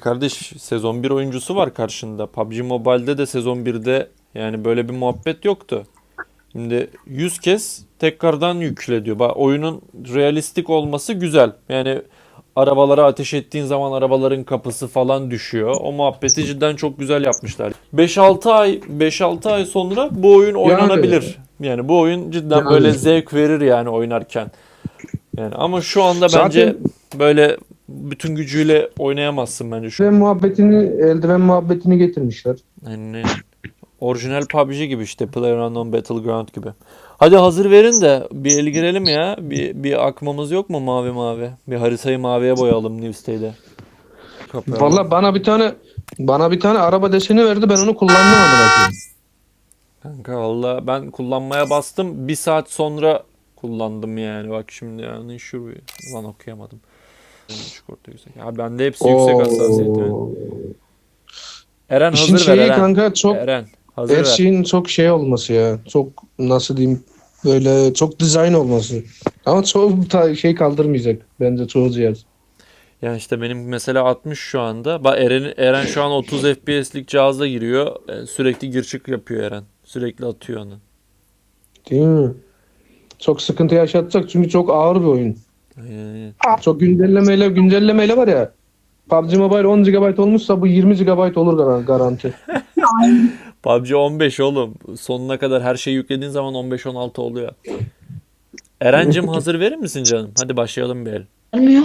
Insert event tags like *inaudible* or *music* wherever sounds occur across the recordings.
Kardeş sezon 1 oyuncusu var karşında. PUBG Mobile'de de sezon 1'de yani böyle bir muhabbet yoktu. Şimdi 100 kez tekrardan yükle diyor. Bak oyunun realistik olması güzel. Yani arabalara ateş ettiğin zaman arabaların kapısı falan düşüyor. O muhabbeti cidden çok güzel yapmışlar. 5-6 ay 5-6 ay sonra bu oyun oynanabilir. Yani bu oyun cidden Yani. böyle zevk verir yani oynarken. Yani ama şu anda Zaten- bence böyle bütün gücüyle oynayamazsın bence şu. Eldiven muhabbetini, eldiven muhabbetini getirmişler. Yani orijinal PUBG gibi işte PlayerUnknown Battleground gibi. Hadi hazır verin de bir el girelim ya. Bir, bir akmamız yok mu mavi mavi? Bir haritayı maviye boyayalım New. Kapayalım. Valla bana bir tane bana bir tane araba deseni verdi ben onu koyayım. Kanka valla ben kullanmaya bastım. Bir saat sonra kullandım yani. Bak şimdi yani şurayı. Lan okuyamadım. Çıkorta yüksek. Ya bende hepsi yüksek. Oo. Eren İşin hazır ver şeyi Eren. kanka çok Eren hazır her ver. şeyin çok şey olması ya. Çok nasıl diyeyim böyle çok dizayn olması. Ama çoğu ta- şey kaldırmayacak bence çoğu cihaz. Yani işte benim mesela 60 şu anda. Bak Eren, Eren şu an 30 FPS'lik cihazla giriyor. E, Sürekli gir çık yapıyor Eren. Sürekli atıyor onu. Değil mi? Çok sıkıntı yaşatacak çünkü çok ağır bir oyun. Aynen, aynen. Çok güncellemeyle güncellemeyle var ya. PUBG Mobile 10 GB olmuşsa bu 20 GB olur gar- garanti. *laughs* PUBG 15 oğlum. Sonuna kadar her şeyi yüklediğin zaman 15-16 oluyor. Erencim hazır verir misin canım? Hadi başlayalım bir el. Gelmiyor.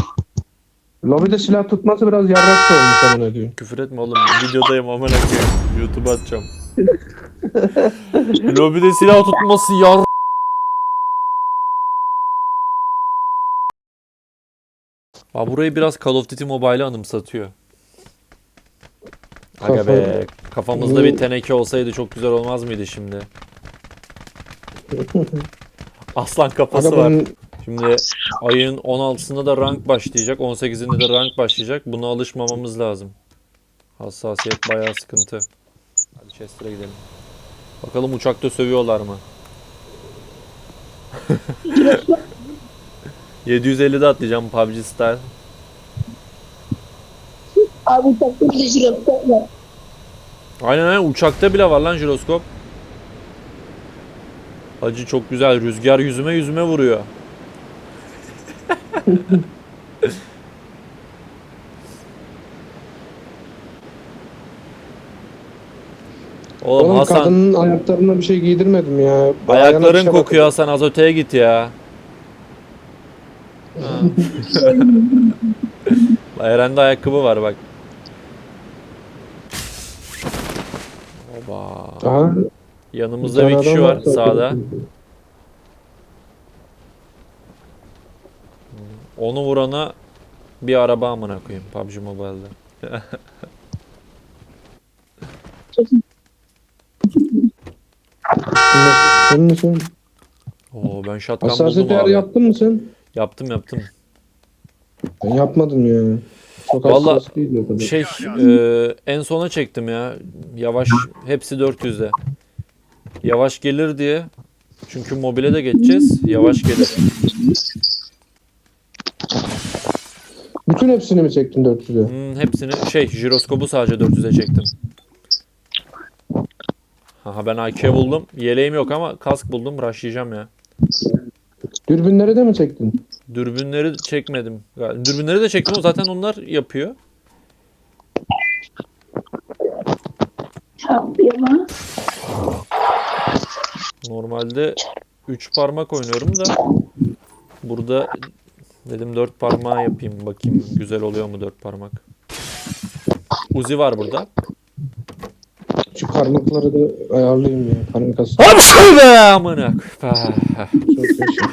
Lobide silah tutması biraz yarrak olmuş amına diyor. Küfür etme oğlum. Videodayım amına koyayım. YouTube'a atacağım. *laughs* Lobide silah tutması yar. Aa, burayı biraz Call of Duty Mobile'ı anımsatıyor. Aga be. Kafamızda bir teneke olsaydı çok güzel olmaz mıydı şimdi? *laughs* Aslan kafası Aga var. bunun Şimdi ayın 16'sında da rank başlayacak. 18'inde de rank başlayacak. Buna alışmamamız lazım. Hassasiyet bayağı sıkıntı. Hadi Chester'a gidelim. Bakalım uçakta sövüyorlar mı? *laughs* 750'de atlayacağım PUBG Style. Abi takım jiroskop var. Aynen aynen uçakta bile var lan jiroskop. Hacı çok güzel. Rüzgar yüzüme yüzüme vuruyor. *laughs* Oğlum, Oğlum Hasan kadının ayaklarına bir şey giydirmedim ya. Bir ayakların şey kokuyor Hasan az öteye git ya. Eren'de ayakkabı var bak. Oba. Aha, Yanımızda tane bir kişi var sağda. Onu vurana bir araba amına koyayım PUBG misin? Oo ben shotgun Hassasiyet buldum abi. yaptın mı sen? Yaptım yaptım. Ben yapmadım ya. Çok Vallahi hassas değil o kadar. Şey e, en sona çektim ya. Yavaş hepsi 400'de. Yavaş gelir diye. Çünkü mobile de geçeceğiz. Yavaş gelir. Bütün hepsini mi çektin 400'e? Hmm, hepsini şey jiroskopu sadece 400'e çektim. Aha ben AK buldum. Yeleğim yok ama kask buldum. Rushlayacağım ya. Dürbünleri de mi çektin? Dürbünleri çekmedim. Dürbünleri de çektim zaten onlar yapıyor. Normalde 3 parmak oynuyorum da burada dedim 4 parmağı yapayım bakayım güzel oluyor mu 4 parmak. Uzi var burada. Şu parmakları da ayarlayayım ya. Parmak arası. Hop şöyle amına. Çok yaşa.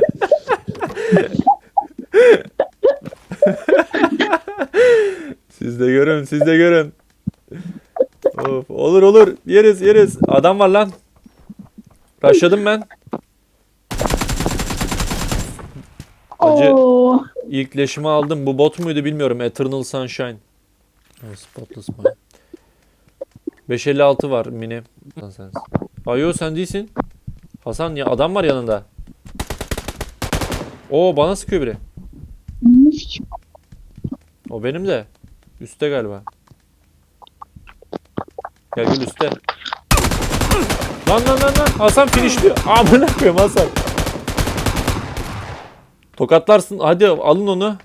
*laughs* Siz de görün, siz de görün. Of, olur olur. Yeriz yeriz. Adam var lan. Rushladım ben. Acı. Oo. İlk leşimi aldım. Bu bot muydu bilmiyorum. Eternal Sunshine. Evet, Spotless Mine. 556 var mini. Ayo sen değilsin. Hasan ya adam var yanında. Oo bana sıkıyor biri. O benim de. Üste galiba. Gel gel üste. Lan lan lan lan. Hasan finishliyor. Amına koyayım Hasan. Tokatlarsın. Hadi alın onu.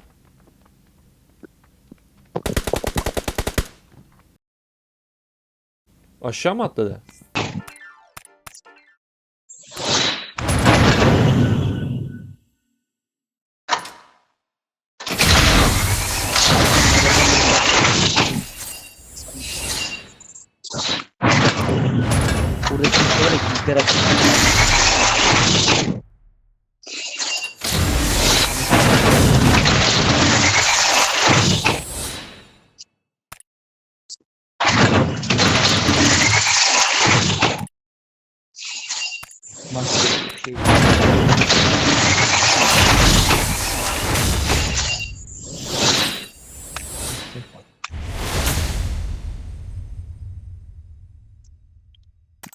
Aşağı mı atladı? Var ya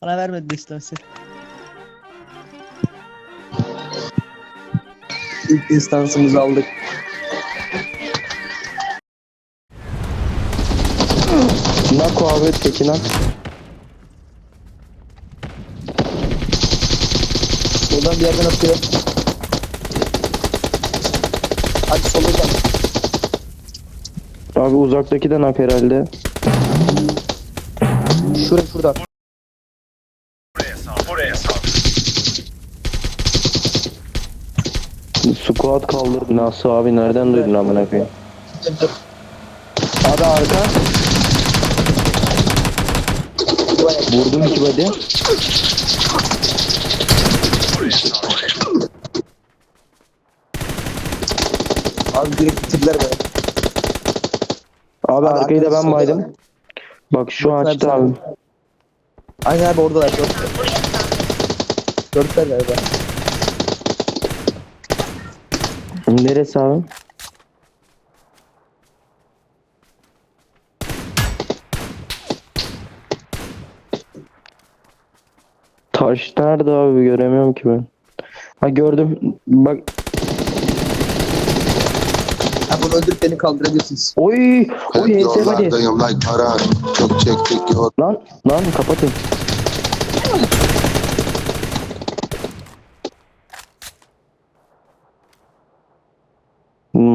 Bana vermedi de istemesi. İlk instansımızı aldık. Nako abi Tekinak. Buradan bir yerden atıyor. Hadi soldan. Abi uzaktaki de nak herhalde. Squat kaldırdı. Nasıl abi nereden duydun amına koyayım? Abi arka. Vurdum iki body. Abi direkt bitirdiler be. Abi, arkayı da ben baydım. Bak şu Yok, açtı abi. Aynen abi oradalar. Dörtler galiba. Neresi abi? Taş nerede abi göremiyorum ki ben. Ha gördüm. Bak Ha bunu öldürüp beni kaldırabilirsiniz. oy oy Hep Çok çektik yol Lan lan kapatın.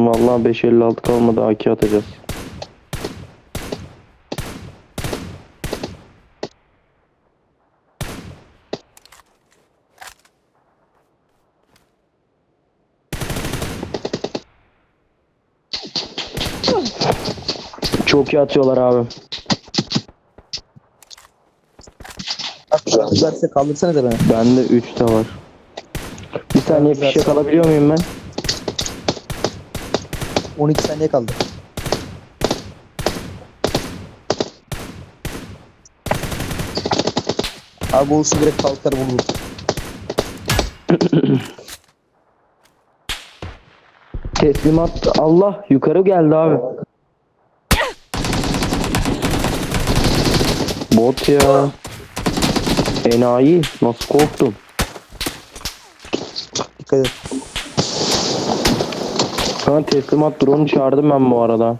Hmm, Vallahi 556 kalmadı AK atacağız. Çok iyi atıyorlar abi. Güzelse kaldırsana da beni. Bende 3 de var. Bir saniye fişek alabiliyor muyum ben? 12 saniye kaldı. Abi olsun direkt kalkar vurur. *clears throat* Teslimat Allah yukarı geldi abi. Bot ya. Enayi nasıl korktum. Dikkat et. Sana teslimat drone'u çağırdım ben bu arada.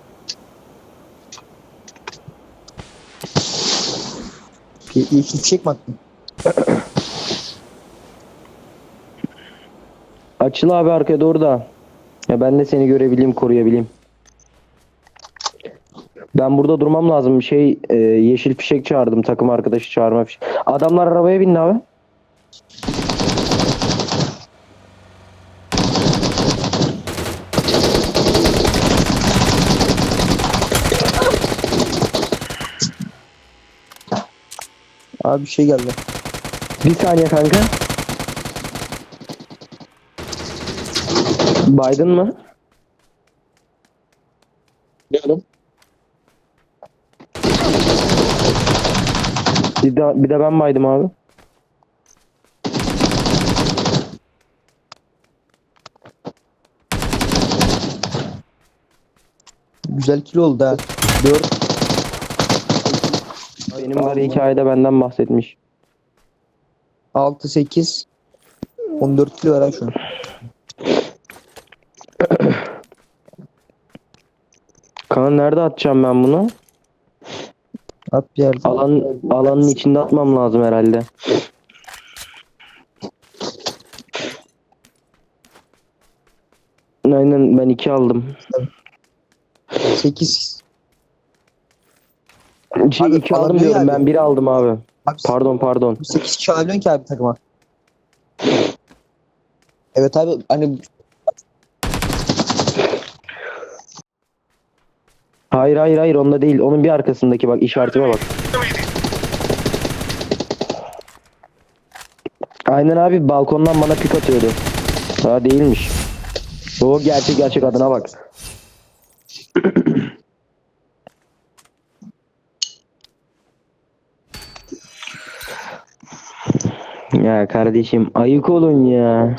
Fişek mi attın? Açıl abi arkaya doğru da. Ya ben de seni görebileyim, koruyabileyim. Ben burada durmam lazım. Bir şey e, yeşil fişek çağırdım. Takım arkadaşı çağırma fişek. Adamlar arabaya bindi abi. Abi bir şey geldi. Bir saniye kanka. Biden mı? Diyorum. Bir de, bir de ben baydım abi. Güzel kilo oldu ha. 4 Benim var hikayede benden bahsetmiş. 6 8 14 kilo var ha şu an. *clears throat* Ha, nerede atacağım ben bunu? At bir yerde. Alan alanın içinde atmam lazım herhalde. Aynen ben iki aldım. 8. Şey Abi, iki aldım diyorum yani. ben bir aldım abi. Abi Pardon pardon. 8 kişi alabiliyorsun ki abi takıma. Evet abi hani Hayır hayır hayır onda değil. Onun bir arkasındaki bak işaretime bak. Aynen abi balkondan bana pik atıyordu. Ha değilmiş. O gerçek gerçek adına bak. Ya kardeşim ayık olun ya.